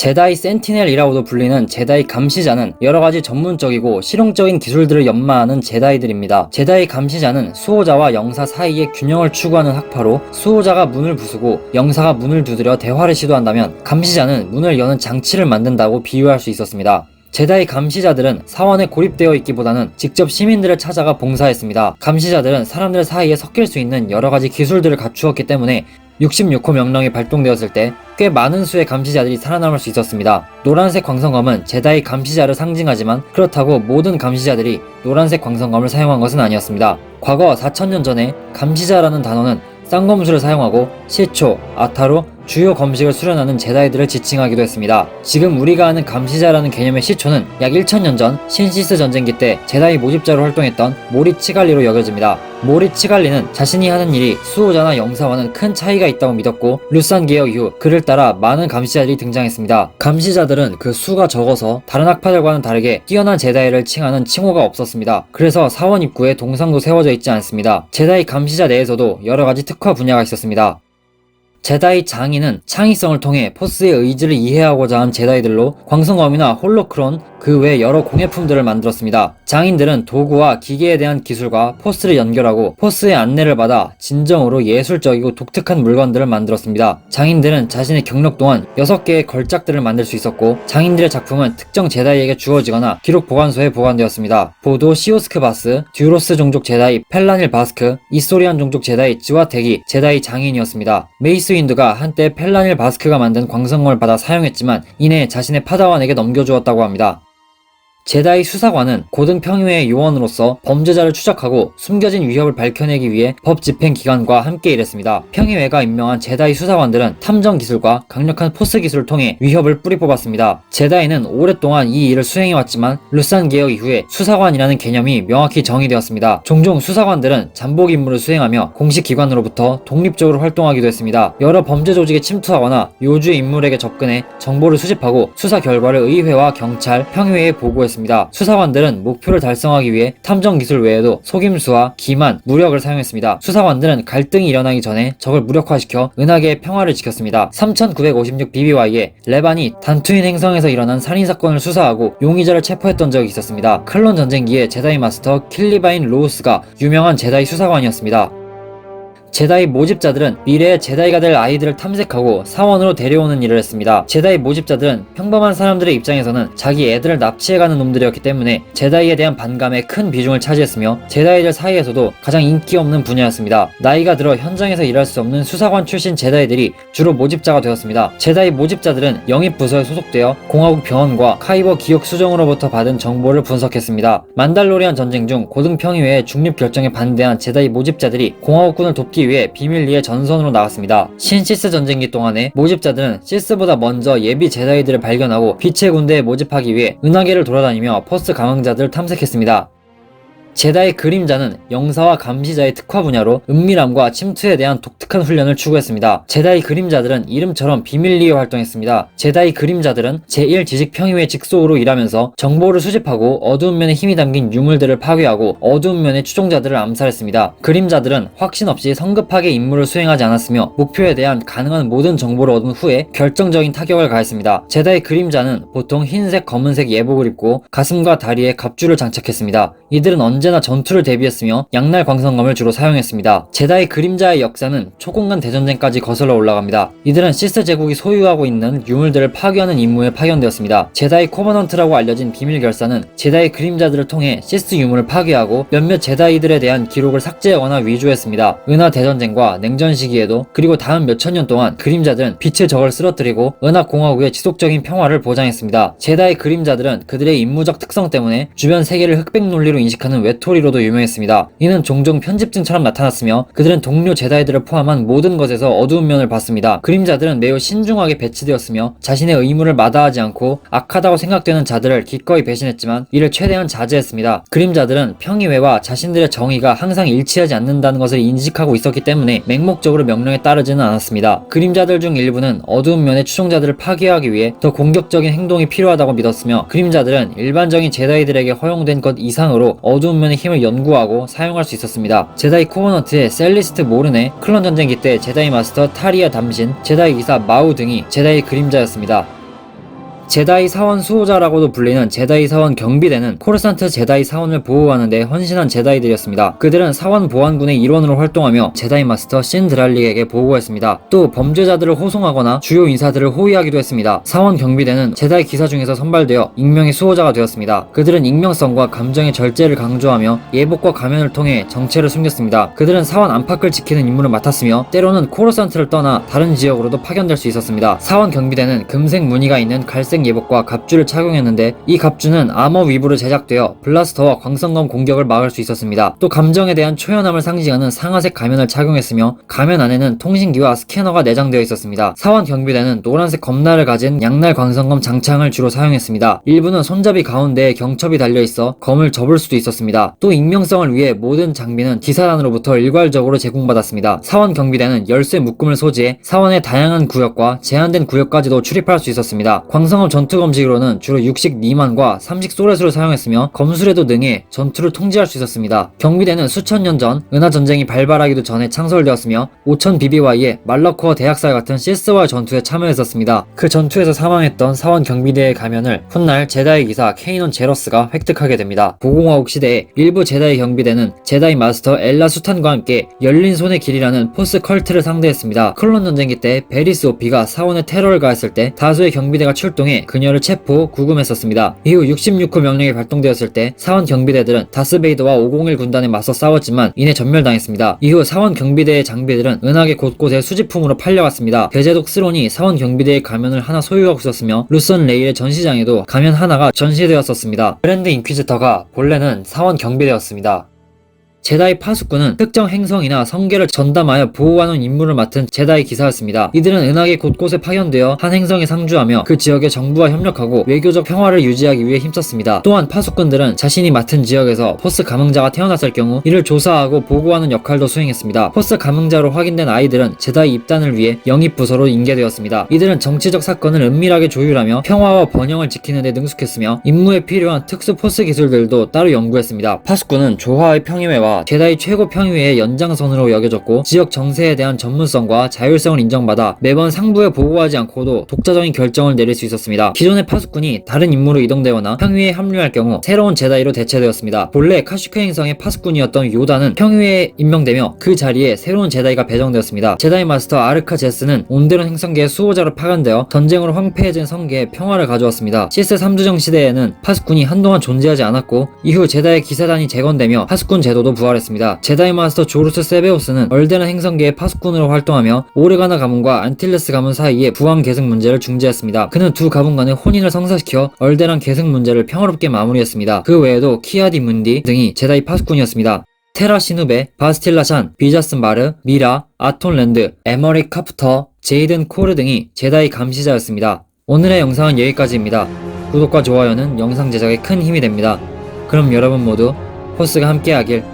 제다이 센티넬이라고도 불리는 제다이 감시자는 여러가지 전문적이고 실용적인 기술들을 연마하는 제다이들입니다. 제다이 감시자는 수호자와 영사 사이의 균형을 추구하는 학파로 수호자가 문을 부수고 영사가 문을 두드려 대화를 시도한다면 감시자는 문을 여는 장치를 만든다고 비유할 수 있었습니다. 제다이 감시자들은 사원에 고립되어 있기보다는 직접 시민들을 찾아가 봉사했습니다. 감시자들은 사람들 사이에 섞일 수 있는 여러 가지 기술들을 갖추었기 때문에 66호 명령이 발동되었을 때 꽤 많은 수의 감시자들이 살아남을 수 있었습니다. 노란색 광선검은 제다이 감시자를 상징하지만 그렇다고 모든 감시자들이 노란색 광선검을 사용한 것은 아니었습니다. 과거 4천년 전에 감시자라는 단어는 쌍검술을 사용하고 시초, 아타로, 주요 검식을 수련하는 제다이들을 지칭하기도 했습니다. 지금 우리가 아는 감시자라는 개념의 시초는 약 1000년 전 신시스 전쟁기 때 제다이 모집자로 활동했던 모리 치갈리로 여겨집니다. 모리 치갈리는 자신이 하는 일이 수호자나 영사와는 큰 차이가 있다고 믿었고 루산 개혁 이후 그를 따라 많은 감시자들이 등장했습니다. 감시자들은 그 수가 적어서 다른 학파들과는 다르게 뛰어난 제다이를 칭하는 칭호가 없었습니다. 그래서 사원 입구에 동상도 세워져 있지 않습니다. 제다이 감시자 내에서도 여러 가지 특화 분야가 있었습니다. 제다이 장인은 창의성을 통해 포스의 의지를 이해하고자 한 제다이들로 광성검이나 홀로크론 그 외 여러 공예품들을 만들었습니다. 장인들은 도구와 기계에 대한 기술과 포스를 연결하고 포스의 안내를 받아 진정으로 예술적이고 독특한 물건들을 만들었습니다. 장인들은 자신의 경력 동안 6개의 걸작들을 만들 수 있었고 장인들의 작품은 특정 제다이에게 주어지거나 기록 보관소에 보관되었습니다. 보도 시오스크 바스, 듀로스 종족 제다이 펠라닐 바스크, 이소리안 종족 제다이 즈와테기 제다이 장인이었습니다. 메이스 윈드가 한때 펠라닐 바스크가 만든 광선검을 받아 사용했지만 이내 자신의 파다완에게 넘겨주었다고 합니다. 제다이 수사관은 고등 평유의 요원으로서 범죄자를 추적하고 숨겨진 위협을 밝혀내기 위해 법 집행 기관과 함께 일했습니다. 평의회가 임명한 제다이 수사관들은 탐정 기술과 강력한 포스 기술을 통해 위협을 뿌리 뽑았습니다. 제다이는 오랫동안 이 일을 수행해왔지만 루산 개혁 이후에 수사관이라는 개념이 명확히 정의되었습니다. 종종 수사관들은 잠복 임무를 수행하며 공식 기관으로부터 독립적으로 활동하기도 했습니다. 여러 범죄 조직에 침투하거나 요주 인물에게 접근해 정보를 수집하고 수사 결과를 의회와 경찰, 평의회에 보고했습니다. 수사관들은 목표를 달성하기 위해 탐정 기술 외에도 속임수와 기만, 무력을 사용했습니다. 수사관들은 갈등이 일어나기 전에 적을 무력화시켜 은하계의 평화를 지켰습니다. 3956 BBY에 레반이 단투인 행성에서 일어난 살인사건을 수사하고 용의자를 체포했던 적이 있었습니다. 클론 전쟁기에 제다이 마스터 킬리바인 로우스가 유명한 제다이 수사관이었습니다. 제다이 모집자들은 미래의 제다이가 될 아이들을 탐색하고 사원으로 데려오는 일을 했습니다. 제다이 모집자들은 평범한 사람들의 입장에서는 자기 애들을 납치해가는 놈들이었기 때문에 제다이에 대한 반감에 큰 비중을 차지했으며 제다이들 사이에서도 가장 인기 없는 분야였습니다. 나이가 들어 현장에서 일할 수 없는 수사관 출신 제다이들이 주로 모집자가 되었습니다. 제다이 모집자들은 영입 부서에 소속되어 공화국 병원과 카이버 기억 수정으로부터 받은 정보를 분석했습니다. 만달로리안 전쟁 중 고등 평의회의 중립 결정에 반대한 제다이 모집자들이 공화국군을 돕기 위해 비밀리에 전선으로 나갔습니다. 신시스 전쟁기 동안에 모집자들은 시스보다 먼저 예비 제다이들을 발견하고 빛의 군대에 모집하기 위해 은하계를 돌아다니며 포스 강황자들을 탐색했습니다. 제다의 그림자는 영사와 감시자의 특화 분야로 은밀함과 침투에 대한 독특한 훈련을 추구했습니다. 제다의 그림자들은 이름처럼 비밀리에 활동했습니다. 제다의 그림자들은 제1지식평의회 직속으로 일하면서 정보를 수집하고 어두운 면에 힘이 담긴 유물들을 파괴하고 어두운 면의 추종자들을 암살했습니다. 그림자들은 확신 없이 성급하게 임무를 수행하지 않았으며 목표에 대한 가능한 모든 정보를 얻은 후에 결정적인 타격을 가했습니다. 제다의 그림자는 보통 흰색, 검은색 예복을 입고 가슴과 다리에 갑주를 장착했습니다. 이들은 언제 나 전투를 대비했으며 양날 광선검을 주로 사용했습니다. 제다의 그림자의 역사는 초공간 대전쟁까지 거슬러 올라갑니다. 이들은 시스 제국이 소유하고 있는 유물들을 파괴하는 임무에 파견되었습니다. 제다의 코버넌트라고 알려진 비밀 결사는 제다의 그림자들을 통해 시스 유물을 파괴하고 몇몇 제다이들에 대한 기록을 삭제하거나 위조했습니다. 은하 대전쟁과 냉전 시기에도 그리고 다음 몇천 년 동안 그림자들은 빛의 적을 쓰러뜨리고 은하 공화국의 지속적인 평화를 보장했습니다. 제다의 그림자들은 그들의 임무적 특성 때문에 주변 세계를 흑백 논리로 인식하는 외톨이로도 유명했습니다. 이는 종종 편집증처럼 나타났으며 그들은 동료 제다이들을 포함한 모든 것에서 어두운 면을 봤습니다. 그림자들은 매우 신중하게 배치되었으며 자신의 의무를 마다하지 않고 악하다고 생각되는 자들을 기꺼이 배신했지만 이를 최대한 자제했습니다. 그림자들은 평의회와 자신들의 정의가 항상 일치하지 않는다는 것을 인식하고 있었기 때문에 맹목적으로 명령에 따르지는 않았습니다. 그림자들 중 일부는 어두운 면의 추종자들을 파괴하기 위해 더 공격적인 행동이 필요하다고 믿었으며 그림자들은 일반적인 제다이들에게 허용된 것 이상으로 어두운 면의 힘을 연구하고 사용할 수 있었습니다. 제다이 코버넌트의 셀리스트 모른의 클론 전쟁기 때 제다이 마스터 타리아 담신, 제다이 기사 마우 등이 제다이 그림자였습니다. 제다이 사원 수호자라고도 불리는 제다이 사원 경비대는 코르산트 제다이 사원을 보호하는 데 헌신한 제다이들이었습니다. 그들은 사원 보안군의 일원으로 활동하며 제다이 마스터 신드랄릭에게 보고했습니다. 또 범죄자들을 호송하거나 주요 인사들을 호위하기도 했습니다. 사원 경비대는 제다이 기사 중에서 선발되어 익명의 수호자가 되었습니다. 그들은 익명성과 감정의 절제를 강조하며 예복과 가면을 통해 정체를 숨겼습니다. 그들은 사원 안팎을 지키는 임무를 맡았으며 때로는 코르산트를 떠나 다른 지역으로도 파견될 수 있었습니다. 사원 경비대는 금색 무늬가 있는 갈색 예복과 갑주를 착용했는데 이 갑주는 아머 위부로 제작되어 블라스터와 광선검 공격을 막을 수 있었습니다. 또 감정에 대한 초연함을 상징하는 상아색 가면을 착용했으며 가면 안에는 통신기와 스캐너가 내장되어 있었습니다. 사원 경비대는 노란색 검날을 가진 양날 광선검 장창을 주로 사용했습니다. 일부는 손잡이 가운데에 경첩이 달려 있어 검을 접을 수도 있었습니다. 또 익명성을 위해 모든 장비는 기사단으로부터 일괄적으로 제공받았습니다. 사원 경비대는 열쇠 묶음을 소지해 사원의 다양한 구역과 제한된 구역까지도 출입할 수 있었습니다. 광성검 전투 검식으로는 주로 육식 미만과 삼식 소렛을 사용했으며 검술에도 능해 전투를 통제할 수 있었습니다. 경비대는 수천 년 전 은하 전쟁이 발발하기도 전에 창설되었으며 5천 BBY의 말러코어 대학살 같은 시스와의 전투에 참여했었습니다. 그 전투에서 사망했던 사원 경비대의 가면을 훗날 제다이 기사 케이논 제러스가 획득하게 됩니다. 보공화국 시대에 일부 제다이 경비대는 제다이 마스터 엘라 수탄과 함께 열린 손의 길이라는 포스 컬트를 상대했습니다. 클론 전쟁기 때 베리스 오피가 사원의 테러를 가했을 때 다수의 경비대가 출동해 그녀를 체포, 구금했었습니다. 이후 66호 명령이 발동되었을 때 사원 경비대들은 다스베이더와 501 군단에 맞서 싸웠지만 이내 전멸당했습니다. 이후 사원 경비대의 장비들은 은하계 곳곳에 수집품으로 팔려갔습니다. 대제독 스론이 사원 경비대의 가면을 하나 소유하고 있었으며 루선 레일의 전시장에도 가면 하나가 전시되었었습니다. 그랜드 인퀴지터가 본래는 사원 경비대였습니다. 제다이 파수꾼은 특정 행성이나 성계를 전담하여 보호하는 임무를 맡은 제다이 기사였습니다. 이들은 은하계 곳곳에 파견되어 한 행성에 상주하며 그 지역의 정부와 협력하고 외교적 평화를 유지하기 위해 힘썼습니다. 또한 파수꾼들은 자신이 맡은 지역에서 포스 감흥자가 태어났을 경우 이를 조사하고 보고하는 역할도 수행했습니다. 포스 감흥자로 확인된 아이들은 제다이 입단을 위해 영입 부서로 인계되었습니다. 이들은 정치적 사건을 은밀하게 조율하며 평화와 번영을 지키는 데 능숙했으며 임무에 필요한 특수 포스 기술들도 따로 연구했습니다. 파수꾼은 조화의 평의회와 제다이 최고 평의회의 연장선으로 여겨졌고 지역 정세에 대한 전문성과 자율성을 인정받아 매번 상부에 보고하지 않고도 독자적인 결정을 내릴 수 있었습니다. 기존의 파수꾼이 다른 임무로 이동되거나 평의회에 합류할 경우 새로운 제다이로 대체되었습니다. 본래 카슈크 행성의 파수꾼이었던 요다는 평의회에 임명되며 그 자리에 새로운 제다이가 배정되었습니다. 제다이 마스터 아르카 제스는 온데론 행성계의 수호자로 파견되어 전쟁으로 황폐해진 성계에 평화를 가져왔습니다. 시스 3주정 시대에는 파수꾼이 한동안 존재하지 않았고 이후 제다이 기사단이 재건되며 파수꾼 제도도 부활했습니다. 제다이 마스터 조루스 세베오스는 얼데란 행성계의 파수꾼으로 활동하며 오르가나 가문과 안틸레스 가문 사이의 부왕 계승 문제를 중재했습니다. 그는 두 가문 간의 혼인을 성사시켜 얼데란 계승 문제를 평화롭게 마무리했습니다. 그 외에도 키아디 문디 등이 제다이 파수꾼이었습니다. 테라 시누베, 바스틸라 샨, 비자슨 마르, 미라, 아톤랜드, 에머리 카프터, 제이든 코르 등이 제다이 감시자였습니다. 오늘의 영상은 여기까지입니다. 구독과 좋아요는 영상 제작에 큰 힘이 됩니다. 그럼 여러분 모두 포스가 함께하길